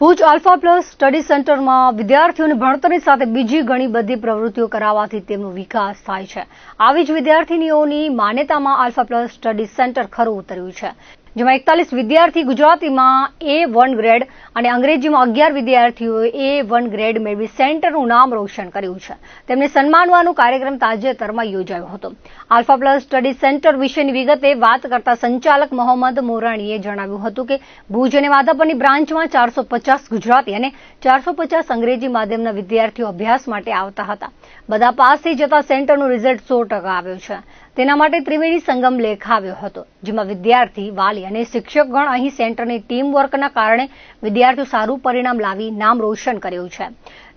Bhuj alpha plus study સેન્ટરમાં વિદ્યાર્થીઓને ભણતરની સાથે બીજી ઘણી બધી પ્રવૃત્તિઓ કરાવવાથી તેમનો વિકાસ થાય છે. આવી જ વિદ્યાર્થીનીઓની માન્યતામાં આલ્ફા પ્લસ સ્ટડી સેન્ટર ખરું ઉતર્યું છે. જેમાં એકતાલીસ વિદ્યાર્થી ગુજરાતીમાં એ વન ગ્રેડ અને અંગ્રેજીમાં અગિયાર વિદ્યાર્થીઓએ એ વન ગ્રેડ મેળવી સેન્ટરનું નામ રોશન કર્યું છે. તેમને સન્માનવાનો કાર્યક્રમ તાજેતરમાં યોજાયો હતો. આલ્ફા પ્લસ સ્ટડી સેન્ટર વિશેની વિગતે વાત કરતા સંચાલક મોહમ્મદ મોરાણીએ જણાવ્યું હતું કે, ભુજ અને માધાપરની બ્રાન્ચમાં ચારસો ગુજરાતી અને ચારસો અંગ્રેજી માધ્યમના વિદ્યાર્થીઓ અભ્યાસ માટે આવતા હતા. બધા પાસ થઈ જતા સેન્ટરનું રિઝલ્ટ સો આવ્યું છે. તેના માટે ત્રિવેણી સંગમ લેખ આવ્યો હતો, જેમાં વિદ્યાર્થી, વાલી અને શિક્ષકગણ અહીં સેન્ટરની ટીમ વર્કના કારણે વિદ્યાર્થીઓ સારું પરિણામ લાવી નામ રોશન કર્યું છે.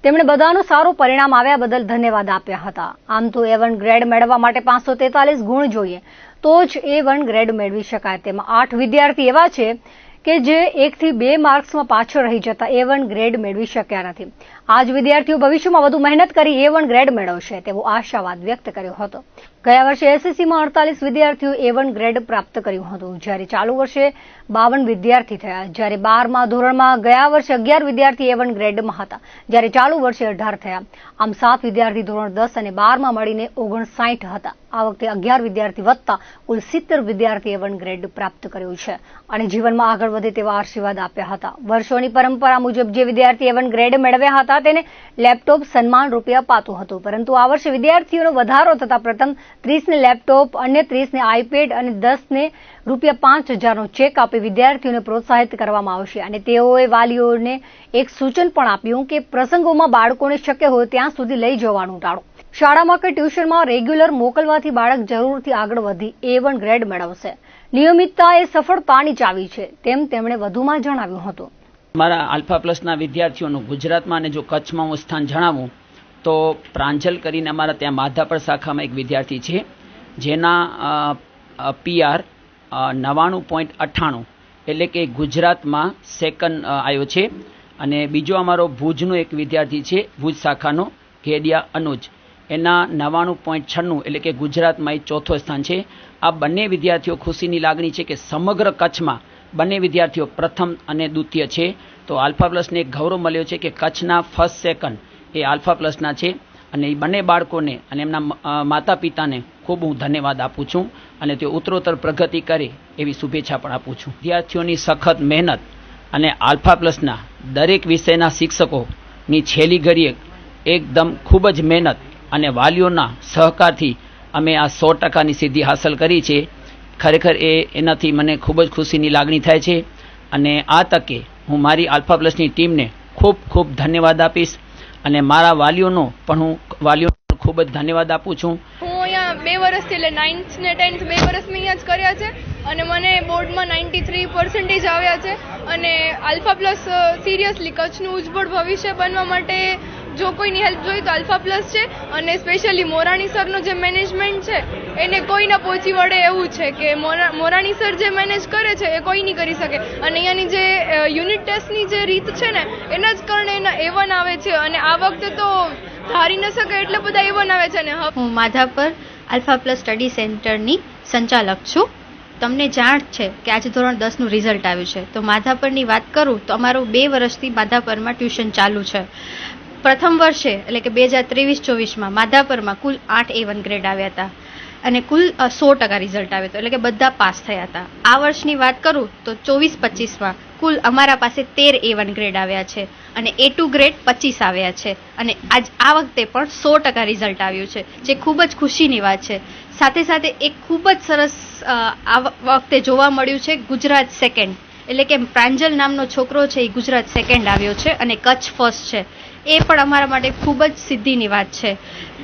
તેમણે બધાનું સારું પરિણામ આવ્યા બદલ ધન્યવાદ આપ્યા હતા. આમ તો એ વન ગ્રેડ મેળવવા માટે પાંચસો તેતાલીસ ગુણ જોઈએ, તો જ એ વન ગ્રેડ મેળવી શકાય. તેમાં આઠ વિદ્યાર્થી એવા છે કે જે એકથી બે માર્ક્સમાં પાછળ રહી જતા એ વન ગ્રેડ મેળવી શક્યા નથી. આ જ વિદ્યાર્થીઓ ભવિષ્યમાં વધુ મહેનત કરી એ વન ગ્રેડ મેળવશે તેવો આશાવાદ વ્યક્ત કર્યો હતો. ગયા વર્ષે એસએસસીમાં અડતાલીસ વિદ્યાર્થીઓ એ વન ગ્રેડ પ્રાપ્ત કર્યું હતું. જ્યારે ચાલુ વર્ષે બાવન વિદ્યાર્થી થયા. જ્યારે બારમા ધોરણમાં ગયા વર્ષે અગિયાર વિદ્યાર્થી એ વન ગ્રેડમાં હતા. જ્યારે ચાલુ વર્ષે અઢાર થયા. આમ સાત વિદ્યાર્થી ધોરણ દસ અને બારમાં મળીને ઓગણસાઠ હતા. આ વખતે અગિયાર વિદ્યાર્થી વધતા કુલ સિત્તેર વિદ્યાર્થી એ વન ગ્રેડ પ્રાપ્ત કર્યું છે. અને જીવનમાં આગળ વધે તેવા આશીર્વાદ આપ્યા હતા. વર્ષોની પરંપરા મુજબ જે વિદ્યાર્થી એ વન ગ્રેડ મેળવ્યા હતા તેને લેપટોપ સન્માન રૂપિયા અપાતું હતું. પરંતુ આ વર્ષે વિદ્યાર્થીઓનો વધારો થતા પ્રથમ ત્રીસને લેપટોપ, અન્ય ત્રીસને આઈપેડ અને દસને રૂપિયા પાંચ હજારનો ચેક આપી વિદ્યાર્થીઓને પ્રોત્સાહિત કરવામાં આવશે. અને તેઓએ વાલીઓને એક સૂચન પણ આપ્યું કે પ્રસંગોમાં બાળકોને શક્ય હોય ત્યાં સુધી લઈ જવાનું ટાળો. શાળામાં કે ટ્યુશનમાં રેગ્યુલર મોકલવાથી બાળક જરૂરથી આગળ વધી એ ગ્રેડ મેળવશે. નિયમિતતા એ સફળતાની ચાવી છે, તેમ તેમણે વધુમાં જણાવ્યું હતું. મારા આલ્ફા પ્લસના વિદ્યાર્થીઓનું ગુજરાતમાં અને જો કચ્છમાં હું સ્થાન જણાવું, તો પ્રાંજલ કરીને અમારા ત્યાં માધાપર શાખામાં એક વિદ્યાર્થી છે. જેના પીઆર નવ્વાણું પોઈન્ટ અઠ્ઠાણું એટલે કે ગુજરાતમાં સેકન્ડ આવ્યો છે. અને બીજો અમારો ભુજનો એક વિદ્યાર્થી છે, ભુજ શાખાનો, ઘેડિયા અનુજ. એના નવ્વાણું પોઈન્ટ છન્નું એટલે કે ગુજરાતમાં એ ચોથો સ્થાન છે. આ બંને વિદ્યાર્થીઓ ખુશીની લાગણી છે કે સમગ્ર કચ્છમાં બંને વિદ્યાર્થીઓ પ્રથમ અને દ્વિતીય છે. તો આલ્ફા પ્લસને એક ગૌરવ મળ્યો છે કે કચ્છના ફર્સ્ટ સેકન્ડ એ આલ્ફા પ્લસના છે. અને એ બંને બાળકોને અને એમના માતા પિતાને ખૂબ હું ધન્યવાદ આપું છું અને તે ઉત્તરોત્તર પ્રગતિ કરે એવી શુભેચ્છા પણ આપું છું. વિદ્યાર્થીઓની સખત મહેનત અને આલ્ફા પ્લસના દરેક વિષયના શિક્ષકોની છેલ્લી ઘડીએ એકદમ ખૂબ જ મહેનત અને વાલીઓના સહકારથી અમે આ સો ટકાની સિદ્ધિ હાંસલ કરી છે. ખરેખર એ એનાથી મને ખૂબ જ ખુશીની લાગણી થાય છે અને આ તકે હું મારી આલ્ફા પ્લસની ટીમને ખૂબ ખૂબ ધન્યવાદ આપીશ અને મારા વાલીઓનો પણ હું વાલીઓનો ખૂબ જ ધન્યવાદ આપું છું. હું અહીંયા બે વર્ષથી એટલે નાઇન્થ ને ટેન્થ બે વર્ષ મેં અહીંયા જ કર્યા છે અને મને બોર્ડમાં નાઇન્ટી થ્રી પર્સન્ટેજ આવ્યા છે અને આલ્ફા પ્લસ સિરિયસલી કચ્છનું ઉજ્જવળ ભવિષ્ય બનવા માટે જો કોઈની હેલ્પ જોઈએ તો આલ્ફા પ્લસ છે અને સ્પેશિયલી મોરાણી સરનું જે મેનેજમેન્ટ છે, એને કોઈ ના પહોંચી વળે એવું છે કે મોરા- મોરાણી સર જે મેનેજ કરે છે, એ કોઈ નહીં કરી શકે. અને અહીંયાની જે યુનિટ ટેસ્ટની જે રીત છે ને, એના જ કારણે એના એવન આવે છે અને આ વખતે તો ધારી ન શકે એટલે બધા એવન આવે છે ને. હું માધાપર આલ્ફા પ્લસ સ્ટડી સેન્ટરની સંચાલક છું. તમને જાણ છે કે આજે ધોરણ દસનું રિઝલ્ટ આવ્યું છે. તો માધાપરની વાત કરું તો અમારું બે વર્ષથી માધાપરમાં ટ્યુશન ચાલુ છે. પ્રથમ વર્ષે, એટલે કે બે હજાર ત્રેવીસ ચોવીસમાં, માધાપરમાં કુલ આઠ એ વન ગ્રેડ આવ્યા હતા. અને કુલ સો ટકા રિઝલ્ટ આવ્યો હતો, એટલે કે બધા પાસ થયા હતા. આ વર્ષની વાત કરું તો ચોવીસ પચીસમાં કુલ અમારા પાસે તેર એ વન ગ્રેડ આવ્યા છે અને એ ટુ ગ્રેડ પચીસ આવ્યા છે. અને આજ, આ વખતે પણ સો ટકા રિઝલ્ટ આવ્યું છે, જે ખૂબ જ ખુશીની વાત છે. સાથે સાથે એક ખૂબ જ સરસ આ વખતે જોવા મળ્યું છે ગુજરાત સેકન્ડ એટલે કે પ્રાંજલ નામનો છોકરો છે, એ ગુજરાત સેકન્ડ આવ્યો છે અને કચ્છ ફર્સ્ટ છે. એ પણ અમારા માટે ખૂબ જ સિદ્ધિની વાત છે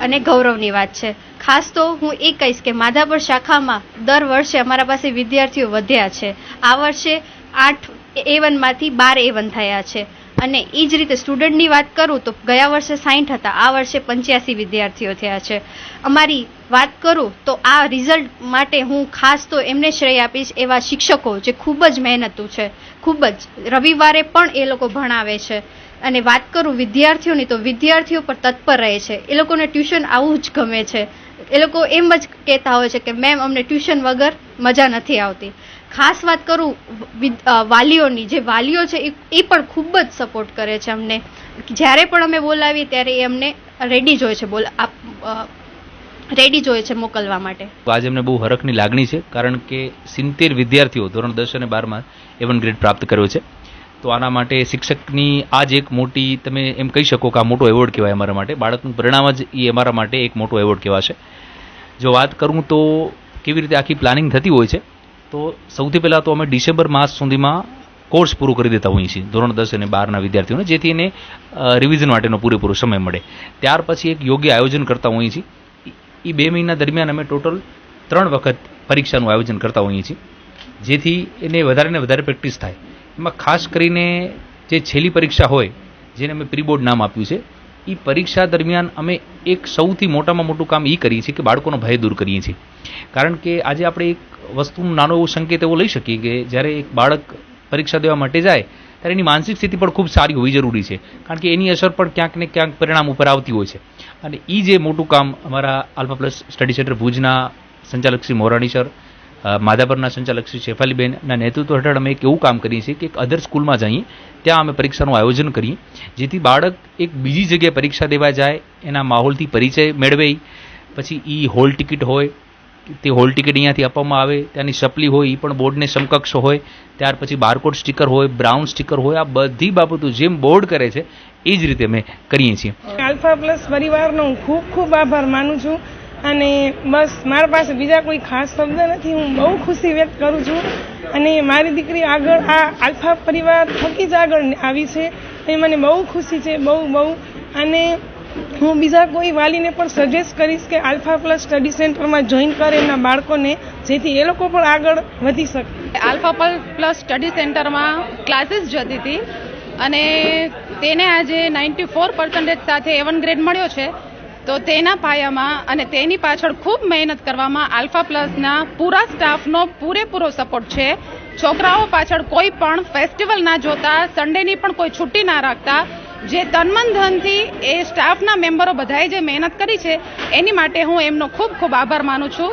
અને ગૌરવની વાત છે. ખાસ તો હું એ કહીશ કે માધાપર શાખામાં દર વર્ષે અમારા પાસે વિદ્યાર્થીઓ વધ્યા છે. આ વર્ષે આઠ એ વનમાંથી બાર એ વન થયા છે. અને એ જ રીતે સ્ટુડન્ટની વાત કરું તો ગયા વર્ષે સાઠ હતા, આ વર્ષે પંચ્યાસી વિદ્યાર્થીઓ થયા છે. અમારી વાત કરું તો આ રિઝલ્ટ માટે હું ખાસ તો એમને શ્રેય આપીશ એવા શિક્ષકો જે ખૂબ જ મહેનતુ છે, ખૂબ જ રવિવારે પણ એ લોકો ભણાવે છે. અને વાત કરું વિદ્યાર્થીઓની, તો વિદ્યાર્થીઓ પર તત્પર રહે છે. એ લોકોને ટ્યુશન આવું જ ગમે છે. એ લોકો એમ જ કહેતા હોય છે કે, મેમ, અમને ટ્યુશન વગર મજા નથી આવતી. ખાસ વાત કરું વાલીઓની. જે વાલીઓ છે, એ એ પણ ખૂબ જ સપોર્ટ કરે છે અમને. જ્યારે પણ અમે બોલાવીએ, ત્યારે એ અમને રેડી જ હોય છે બોલ રેડી જ હોય છે મોકલવા માટે. આજે અમને બહુ હરખની લાગણી છે, કારણ કે સિત્તેર વિદ્યાર્થીઓ ધોરણ દસ અને બારમાં એવન ગ્રેડ પ્રાપ્ત કર્યો છે. તો આના માટે શિક્ષકની આ જ એક મોટી, તમે એમ કહી શકો કે આ મોટો એવોર્ડ કહેવાય અમારા માટે. બાળકનું પરિણામ જ એ અમારા માટે એક મોટો એવોર્ડ કહેવાશે. જો વાત કરું તો કેવી રીતે આખી પ્લાનિંગ થતી હોય છે, તો સૌથી પહેલાં તો અમે ડિસેમ્બર માસ સુધીમાં કોર્સ પૂરો કરી દેતા હોઈએ છીએ, ધોરણ દસ અને બારના વિદ્યાર્થીઓને, જેથી એને રિવિઝન માટેનો પૂરેપૂરો સમય મળે. ત્યાર પછી એક યોગ્ય આયોજન કરતા હોઈએ છીએ. એ બે મહિના દરમિયાન અમે ટોટલ ત્રણ વખત પરીક્ષાનું આયોજન કરતા હોઈએ છીએ, જેથી એને વધારે ને વધારે પ્રેક્ટિસ થાય. એમાં ખાસ કરીને જે છેલ્લી પરીક્ષા હોય, જેને અમે પ્રીબોર્ડ નામ આપ્યું છે એ પરીક્ષા દરમિયાન અમે એક સૌથી મોટામાં મોટું કામ એ કરીએ છીએ કે બાળકોનો ભય દૂર કરીએ છીએ. કારણ કે આજે આપણે એક વસ્તુનું નાનો એવો સંકેત એવો લઈ શકીએ કે જ્યારે એક બાળક પરીક્ષા દેવા માટે જાય, ત્યારે એની માનસિક સ્થિતિ પણ ખૂબ સારી હોવી જરૂરી છે. કારણ કે એની અસર પણ ક્યાંક ને ક્યાંક પરિણામ ઉપર આવતી હોય છે. અને એ જે મોટું કામ અમારા આલ્ફા પ્લસ સ્ટડી સેન્ટર ભુજના સંચાલક શ્રી મોરાણી સર માધાપરના સંચાલક શ્રી શેફાલીબેનના નેતૃત્વ હેઠળ અમે એક એવું કામ કરીએ છીએ કે એક અધર સ્કૂલમાં જઈએ, ત્યાં અમે પરીક્ષાનું આયોજન કરીએ, જેથી બાળક એક બીજી જગ્યાએ પરીક્ષા દેવા જાય, એના માહોલથી પરિચય મેળવે, પછી એ હોલ ટિકિટ હોય, તે હોલ ટિકિટ અહીંયાથી આપવામાં આવે, ત્યાંની સપ્લી હોય એ પણ બોર્ડને સમકક્ષ હોય, ત્યાર પછી બારકોડ સ્ટીકર હોય બ્રાઉન સ્ટીકર હોય, આ બધી બાબતો જેમ બોર્ડ કરે છે, એ જ રીતે અમે કરીએ છીએ. આલ્ફા પ્લસ પરિવારનો ખૂબ ખૂબ આભાર માનું છું. અને બસ મારા પાસે બીજા કોઈ ખાસ શબ્દ નથી. હું બહુ ખુશી વ્યક્ત કરું છું. અને મારી દીકરી આગળ આ આલ્ફા પરિવાર થકી જ આગળ આવી છે. એ મને બહુ ખુશી છે, બહુ બહુ. અને હું બીજા કોઈ વાલીને પણ સજેસ્ટ કરીશ કે આલ્ફા પ્લસ સ્ટડી સેન્ટરમાં જોઈન કરે એમના બાળકોને, જેથી એ લોકો પણ આગળ વધી શકે. આલ્ફા પલ પ્લસ સ્ટડી સેન્ટરમાં ક્લાસીસ જતી હતી અને તેને આજે નાઇન્ટી ફોર સાથે એવન ગ્રેડ મળ્યો છે. તો તેના પાયામાં અને તેની પાછળ ખૂબ મહેનત કરવામાં આલ્ફા પ્લસના પૂરા સ્ટાફનો પૂરેપૂરો સપોર્ટ છે. છોકરાઓ પાછળ કોઈ પણ ફેસ્ટિવલ ના જોતા, સન્ડેની પણ કોઈ છુટ્ટી ના રાખતા, જે તનમન ધનથી એ સ્ટાફના મેમ્બરો બધાએ જે મહેનત કરી છે, એની માટે હું એમનો ખૂબ ખૂબ આભાર માનું છું.